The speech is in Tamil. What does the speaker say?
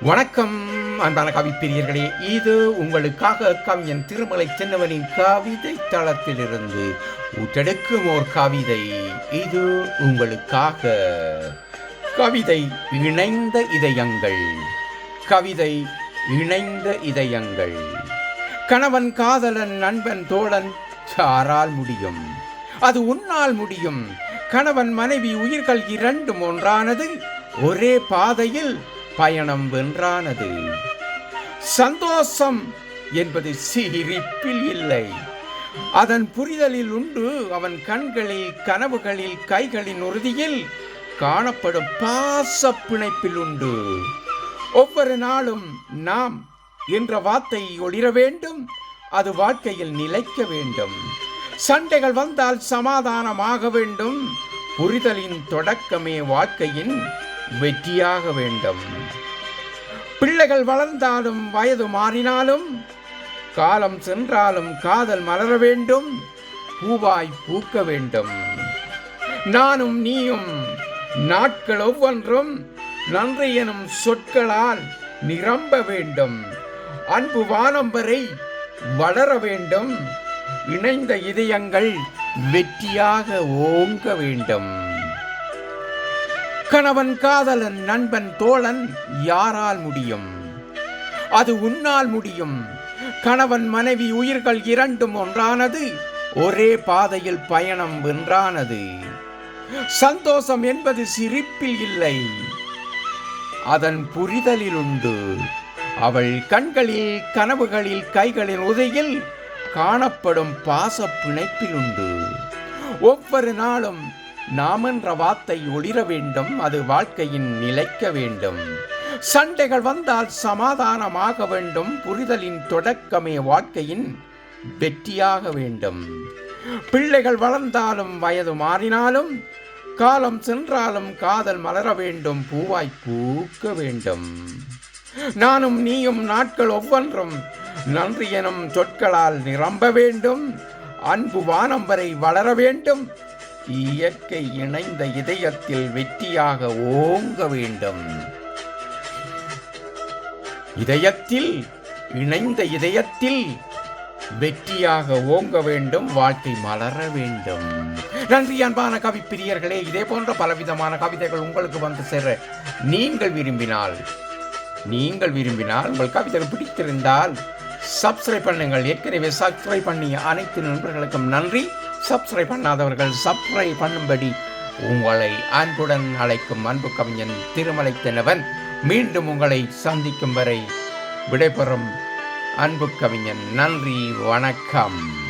வணக்கம் அன்பான கவிப்பிரியர்களே இது உங்களுக்காக கவிஞன் திருமலை சின்னவனின் கவிதை தளத்திலிருந்து ஊற்றெடுக்கும் ஓர் கவிதை. இது உங்களுக்காக. கவிதை இணைந்த இதயங்கள். கவிதை இணைந்த இதயங்கள். கணவன் காதலன் நண்பன் தோழன் சாரால் முடியும்? அது உன்னால் முடியும். கணவன் மனைவி உயிர்கள் இரண்டும் ஒன்றானது. ஒரே பாதையில் பயணம் வென்றானது. சந்தோஷம் என்பது சிரிப்பில் இல்லை. அதன் புரிதலில் உண்டு அவன் கண்களில் கனவுகளில் கைகளின் உறுதியில் காணப்படும் பாச பிணைப்பில் உண்டு. ஒவ்வொரு நாளும் நாம் என்ற வார்த்தை ஒளிர வேண்டும் அது வாழ்க்கையில் நிலைக்க வேண்டும். சண்டைகள் வந்தால் சமாதானமாக வேண்டும் புரிதலின் தொடக்கமே வாழ்க்கையின் வெற்றியாக வேண்டும். பிள்ளைகள் வளர்ந்தாலும் வயது மாறினாலும் காலம் சென்றாலும் காதல் மலர வேண்டும் பூவாய் பூக்க வேண்டும். நானும் நீயும் நாட்கள் ஒவ்வொன்றும் நன்றி எனும் சொற்களால் நிரம்ப வேண்டும். அன்பு வானம் வரை வளர வேண்டும். இணைந்த இதயங்கள் வெற்றியாக ஓங்க வேண்டும். கணவன் காதலன் நண்பன் தோழன் யாரால் முடியும்? அது உன்னால் முடியும். கணவன் மனைவி உயிர்கள் இரண்டும் ஒன்றானது ஒரே பாதையில் பயணம் வென்றானது. சந்தோஷம் என்பது சிரிப்பில் இல்லை. அதன் புரிதலில் உண்டு. அவள் கண்களில் கனவுகளில் கைகளின் உதையில் காணப்படும் பாச பிணைப்பில் உண்டு. ஒவ்வொரு நாளும் நாம் என்ற வார்த்தை ஒளிர வேண்டும் அது வாழ்க்கையின் நிலைக்க வேண்டும். சண்டைகள் வந்தால் சமாதானமாக வேண்டும் புரிதலின் தொடக்கமே வாழ்க்கையின் வெற்றியாக வேண்டும். பிள்ளைகள் வளர்ந்தாலும் வயது மாறினாலும் காலம் சென்றாலும் காதல் மலர வேண்டும் பூவாய் பூக்க வேண்டும். நானும் நீயும் நாட்கள் ஒவ்வொன்றும் நன்றி எனும் சொற்களால் நிரம்ப வேண்டும். அன்பு வானம் வரை வளர வேண்டும். இயற்கை இணைந்த இதயத்தில் வெற்றியாக ஓங்க வேண்டும். இதயத்தில் இணைந்த இதயத்தில் வெற்றியாக ஓங்க வேண்டும் வாழ்க்கை மலர வேண்டும். நன்றி அன்பான கவி பிரியர்களே இதே போன்ற பலவிதமான கவிதைகள் உங்களுக்கு வந்து சேர நீங்கள் விரும்பினால் நீங்கள் விரும்பினால் உங்கள் கவிதைகள் பிடித்திருந்தால் சப்ஸ்கிரைப் பண்ணுங்கள். ஏற்கனவே சப்ஸ்கிரைப் பண்ணிய அனைத்து நண்பர்களுக்கும் நன்றி. சப்ஸ்கிரைப் பண்ணாதவர்கள் சப்ஸ்கிரைப் பண்ணும்படி உங்களை அன்புடன் அழைக்கும் அன்பு கவிஞன் திருமலை தென்னவன் மீண்டும் உங்களை சந்திக்கும் வரை விடைபெறும் அன்பு கவிஞன். நன்றி வணக்கம்.